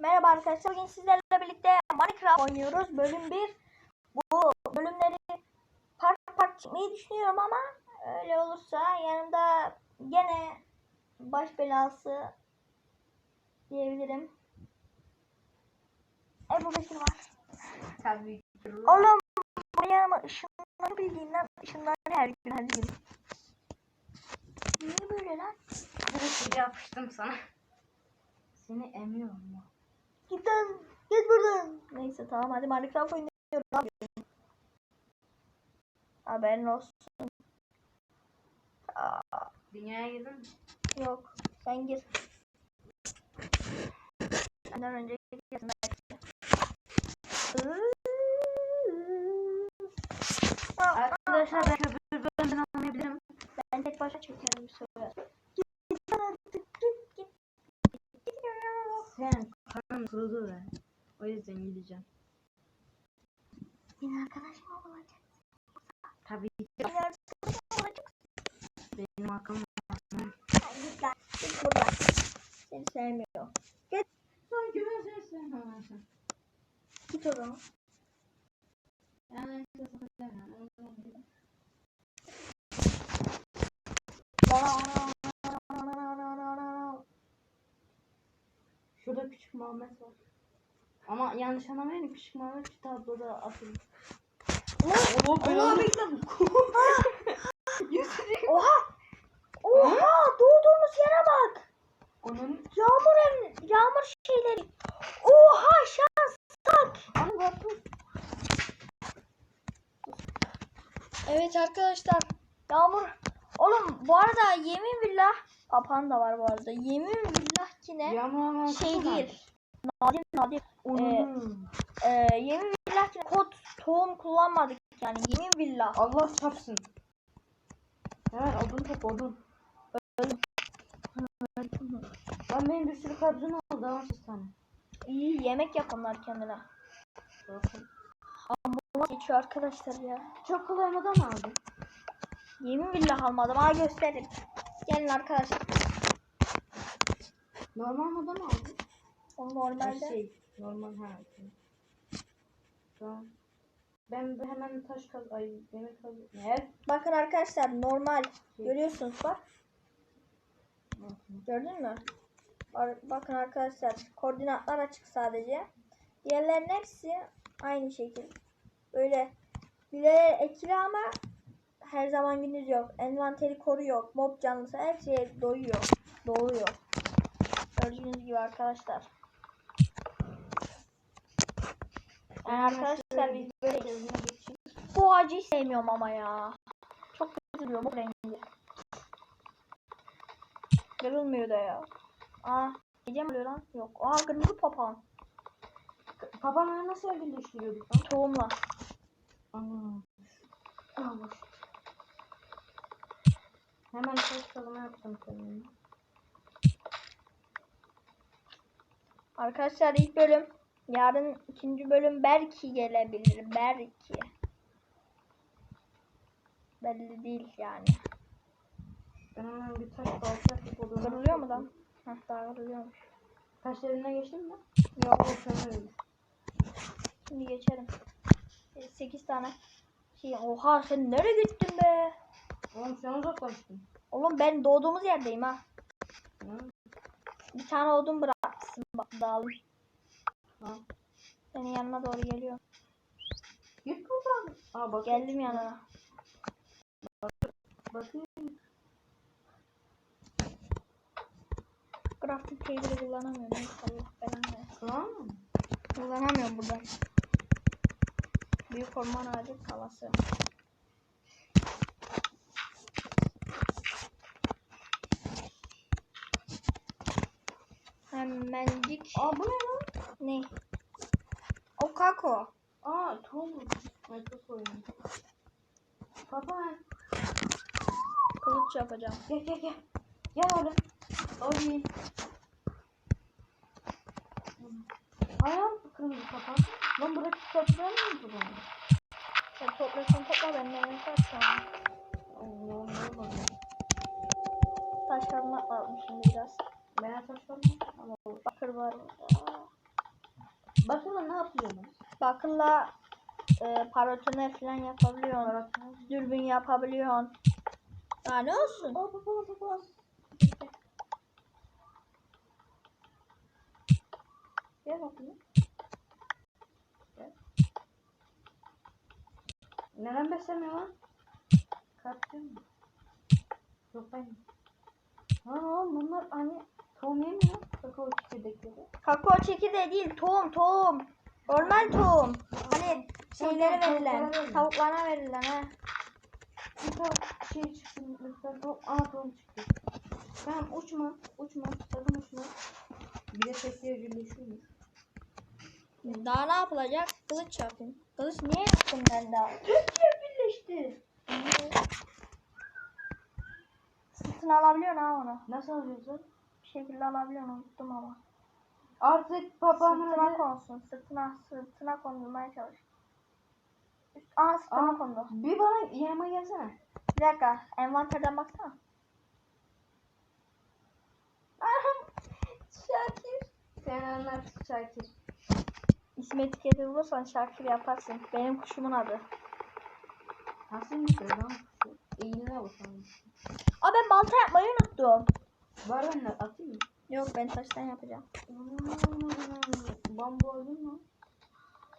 Merhaba arkadaşlar. Bugün sizlerle birlikte Minecraft oynuyoruz. Bölüm 1. Bu bölümleri part part çekmeyi düşünüyorum ama öyle olursa yanımda gene baş belası diyebilirim. Ebu Bekir var. Tabii ki. Oğlum bu yanıma ışınları bildiğinden ışınları her gün her gün. Niye böyle lan? Direkt yapıştım sana. Seni emiyorum ya. Git lan. Git buradan. Neyse tamam hadi Minecraft yapıyorsun? Haberin olsun. Aa, Dünyaya girdin mi? yok. Sen gir. Senden önce girsin belki. Arkadaşlar ben köpüğü bölümden anlayabilirim. Ben tek başa çekerim bir. Git lan artık. Git git. Git. Karnın kurudu be. O yüzden gideceğim. Yine arkadaşım olacak. Tabii ki Yine arkadaşım olacak. benim hakkım Ay, Git lan. Git buradan. Seni sevmiyor. Git. Sanki ben seni sevmem. Git o zaman. Yani Şurada küçük Muhammed var. Ama yanlış anlamayın küçük şu tabloda asılı. Allah Allah bekle. Oha. Oha doğduğumuz yere bak. Onun Yağmur ev, yağmur şeyleri. Oha şans tak. Evet arkadaşlar. Yağmur. Oğlum bu arada yemin billah. Papan da var bu arada. Yemin billah Yağmur ama şey değil. Nadir nadir. Ee, Onun. e, yemin billah yine kod tohum kullanmadık yani. Yemin billah. Allah çarpsın. Hemen odun top odun. Lan benim bir sürü kabzım oldu ama siz tane. İyi yemek yap onlar kendine. Hamburger geçiyor arkadaşlar ya. Çok kolay mı aldın? Yemin billah almadım. Ha gösterin. Gelin arkadaşlar. Normal moda mı aldın? O normalde. şey. Normal ha. Tamam. Ben hemen taş kaz... Ay yemek kaz... Ne? Bakın arkadaşlar normal. Görüyorsunuz bak. Gördün mü? Bakın arkadaşlar koordinatlar açık sadece. Diğerlerin hepsi aynı şekil. Böyle bileler ekili ama her zaman gündüz yok. Envanteri koru yok. Mob canlısı her şey doyuyor. Doğuyor. Gördüğünüz gibi arkadaşlar. Arkadaşlar böyle bu ağacı sevmiyorum ama ya. Çok kötü duruyor bu rengi. Kırılmıyor da ya. Aa, gece mi oluyor lan? Yok. Aa, kırmızı papağan. Babamla nasıl evcilleştiriyorduk lan? Tohumla. Ana. Almış. Hemen taş kazma yaptım kendime. Arkadaşlar ilk bölüm. Yarın ikinci bölüm belki gelebilir. Belki. Belli değil yani. Ben hemen bir taş balta Kırılıyor mu lan? Heh, daha kırılıyormuş. Taş eline geçtin mi? Yok. Boşanıyoruz. Şimdi geçelim. 8 tane. Şey, oha sen nereye gittin be? Oğlum sen uzaklaştın. Oğlum ben doğduğumuz yerdeyim ha. Hı? Bir tane odun bırakmışsın bak dağılım. Senin yanına doğru geliyorum. Git buradan. Aa bak. Geldim yanına. Bakayım. Crafting table'ı kullanamıyorum. Neyse versin. Tamam mı? Kullanamıyorum buradan. Büyük orman ağacı kalası. Hemencik. Aa bu ne lan? Ne? O kako. Aa tohum. Ay çok oyun. Baba Kılıç yapacağım. gel gel gel. Gel oğlum. Oğlum. Ayağım kırmızı kapat. Lan bırak toplayalım mı bunu? Sen toplasın topla benden ne kaçacağım. Allah'ım ne oluyor? Taşlarını atladım şimdi biraz. Beyaz taş var mı? Ama Bakır var burada. Bakıla ne yapıyorsun? Bakınla e, paratoner falan yapabiliyorsun. Dürbün yapabiliyorsun. Daha ne olsun? Hop hop, hop. Gel bakayım. Gel. Neden beslemiyor lan? Kalktın mı? Yok ben. Ha oğlum bunlar hani tohum yemiyor. Kakao çekirdekleri. Kakao çekirdeği değil, tohum, tohum. Normal tohum. Hani şeylere verilen, tavuklara verilen ha. Bir şey çıktı lütfen. Hop aa tohum çıktı. Tamam uçma. Uçma. Sakın uçma. Bir de sesli evcilleşiyormuş. Daha ne yapılacak? Kılıç yapayım. Kılıç niye yaptım ben daha? Türkiye birleşti. Sırtını alabiliyorsun ha onu. Nasıl alıyorsun? Şekilde alabiliyorsun unuttum ama. Artık papağanın Sırtına konsun. Sırtına, sırtına kondurmaya çalış. Aa sırtıma Aa, kondu. bir bana yanıma gelsene. Bir dakika. Envanterden baksana. Şakir. Sen anlat Şakir. İsmi etiketi bulursan Şakir yaparsın. Benim kuşumun adı. Nasıl bir şey lan? İğnene bakalım. Aa ben balta yapmayı unuttum. Var bende atayım mı? Yok ben taştan yapacağım. Hmm, Bambu aldın mı?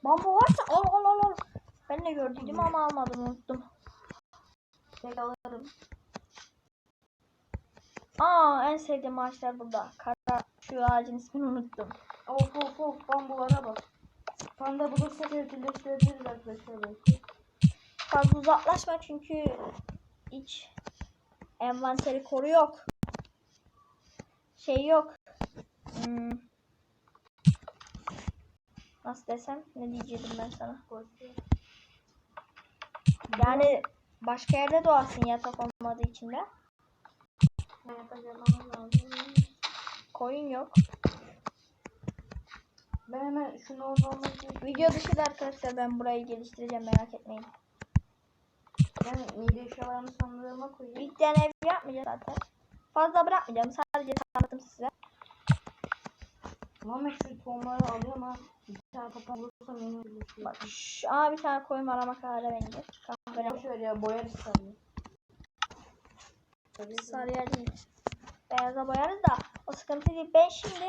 Bambu varsa al al al al. Ben de gördüydüm ama almadım unuttum. Tek alırım. Aa en sevdiğim ağaçlar burada. Kara şu ağacın ismini unuttum. Of of of bambulara bak. Panda bulursak evcilleştirebiliriz arkadaşlar belki. Fazla uzaklaşma çünkü hiç envanteri koru yok. Şey yok. Hmm. Nasıl desem ne diyecektim ben sana? Yani başka yerde doğarsın yatak olmadığı için de. Koyun yok. Ben hemen şunu ormanla Video dışı da arkadaşlar ben burayı geliştireceğim merak etmeyin. Ben mide eşyalarımı sandığıma koyayım. İlkten ev yapmayacağım zaten. Fazla bırakmayacağım sadece tanıttım size. Muhammed şu tohumları alıyorum ha. Bir tane papağan bulursam yeni evcilleştireyim. Bak şş, aa bir tane koyun var ama kahverengi. Kahverengi. Ver ya boyarız. Tabii. Sarıya değil. Beyaza boyarız da o sıkıntı değil. Ben şimdi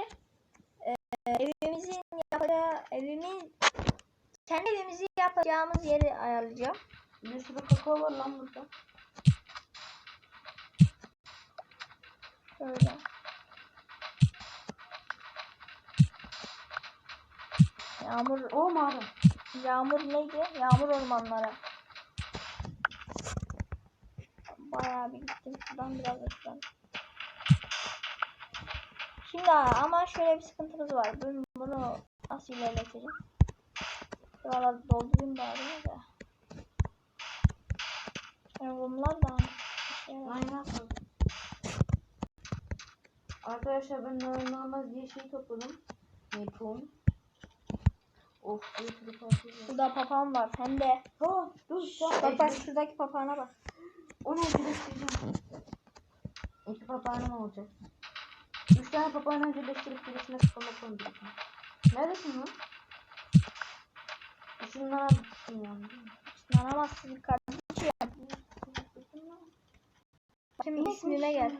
e, evimizin yapacağı evimiz kendi evimizi yapacağımız yeri ayarlayacağım. Bir sürü kakao var lan burada. Şöyle. Yağmur O mağara. Yağmur neydi? Yağmur ormanları. Bayağı bir gittim. Şuradan biraz da şuradan. Şimdi ama şöyle bir sıkıntımız var. Ben bunu nasıl ilerleteceğim? Şuraları doldurayım bari de. Yani bunlar da var. Aynen. Arkadaşlar ben normal diye şey topladım. Ne tohum? Of bir sürü parça var. Burada papağan var. Hem de Ha dur an bak bak şuradaki papağana bak. Onu evcilleştireceğim. İki papağanım olacak. Üç tane papağanı evcilleştirip birisine kafama koyacağım. Neredesin lan? Değil mi? İnanamazsın kardeşim. Şimdi ismime gel.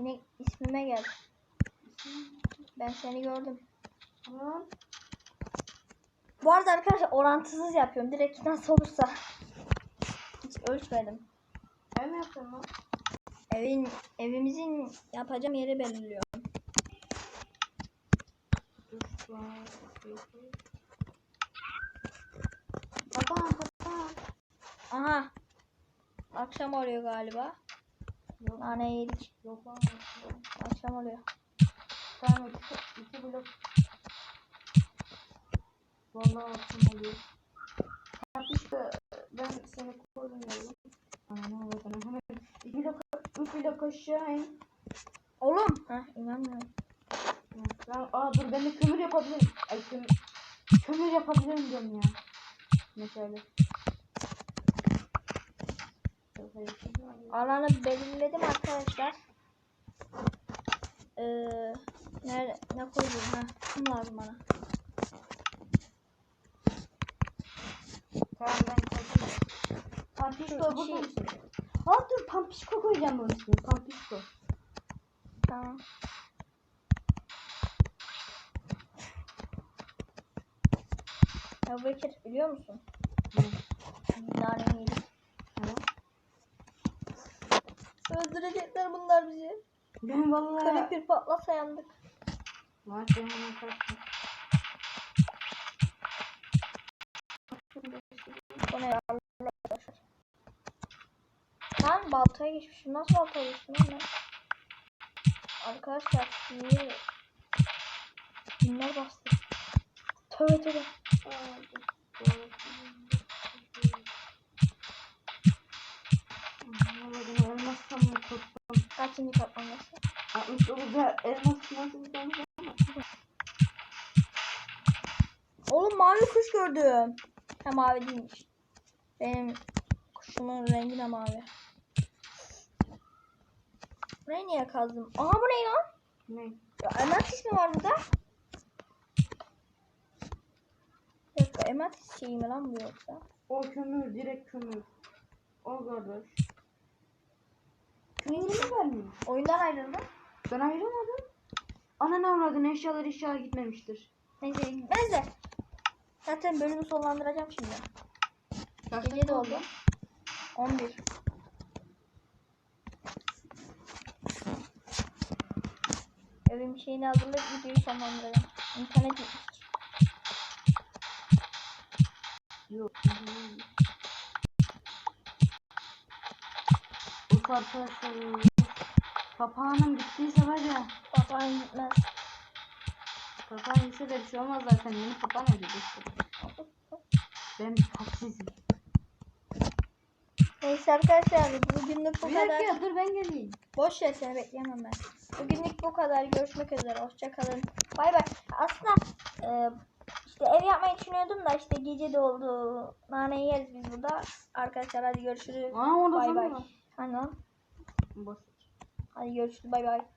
Yine ismime gel. Ben seni gördüm. Tamam. Bu arada arkadaşlar orantısız yapıyorum. Direkt nasıl olursa. Hiç ölçmedim. Ben mi yaptım lan? Evin evimizin yapacağım yeri belirliyorum. Papağan papağan. Aha. Akşam oluyor galiba. Yok Nane yedik. yok lan. Akşam oluyor. Tamam iki, iki blok. Vallahi akşam oluyor. Yapışka ben seni korumuyorum. Ana bakın hemen iki blok, üç blok aşağı in. Oğlum. Heh inanmıyorum. Ben, aa dur ben de kömür yapabilirim. Ay kömür, kömür yapabilirim diyorum ya. Mesela. Alanı belirledim arkadaşlar. Ee, nerede, ne koyayım ha? Kum lazım bana. Tamam ben kaçayım. Pampişko burada şey-? Aa dur Pampişko koyacağım bunun ismini. Pampişko. Tamam. Ya Bekir biliyor musun? Hı. Naneyi yedik. Tamam. Öldürecekler bunlar bizi. Ben vallahi... Garip bir patlasa yandık. Ben. Bu ne ya? Lan baltaya geçmişim. Nasıl baltaya geçtim ben? Arkadaşlar niye Kimler bastı? Tövbe tövbe. Kaçıncı katlaması? 69'da elmas bir tane ama. Oğlum mavi kuş gördüm. Ha mavi değilmiş. Benim kuşumun rengi de mavi. Burayı niye kazdım? Aha bu ne lan? Ne? Ya Ematis mi var burada? Dakika Ematis şeyi mi lan bu yoksa? O kömür direkt kömür. O kardeş. Mü vermiyor? Oyundan ayrıldım. Ben ayrılmadım. Ana ne avradın eşyalar eşya gitmemiştir. Neyse gitmez de. Zaten bölümü sonlandıracağım şimdi. Gece de oldu. 11. Evim şeyini hazırlayıp videoyu sonlandıracağım. İnternet gitmiş. Yok. Of arkadaşlar. Papağanım bittiyse var ya. Papağan gitmez. Papağan ise de bir şey olmaz zaten. Yeni papağan ödeyecek. Ben bir taksizim. Neyse arkadaşlar bugünlük bu Bir kadar. dakika dur ben geleyim. Boş ver seni bekleyemem ben. Bugünlük bu kadar. Görüşmek üzere. Hoşçakalın. Bay bay. Aslında e, işte ev yapmayı düşünüyordum da işte gece de oldu. Naneyi yeriz biz burada. Arkadaşlar hadi görüşürüz. Aa Bay bay. Hani lan? Basit. Hadi görüşürüz. Bay bay.